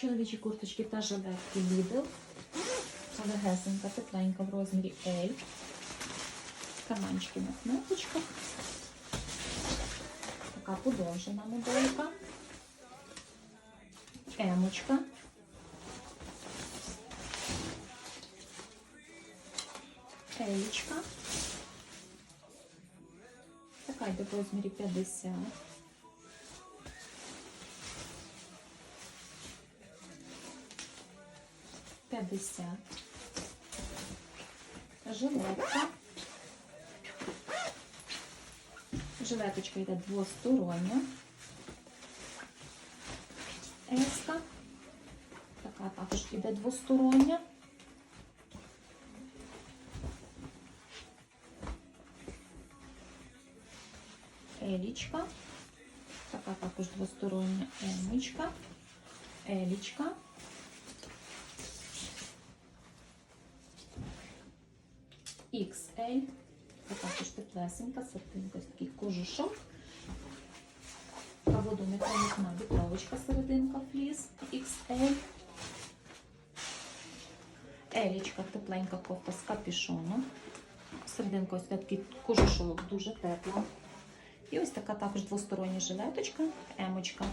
Чоловічі курточки та жилетки Lidl. Легесенька, тепленька в розмірі L. Карманчики на кнопочках. Така подовжена моделька. Емочка. Елічка. Така йде в розмірі 50. П'ятдесят. Жилетка. Жилеточка йде двостороння. Еска. Така також іде двостороння. Елічка. Така також двостороння емочка. Елічка. XL. Також теплесенька, сатинка, такий кожушок. Водонепромікна вітровочка серединка фліс XL. Елічка, тепленька кофта з капюшоном. Серединка ось такий кожушок, дуже тепла. І ось така також двостороння жилеточка, емочка.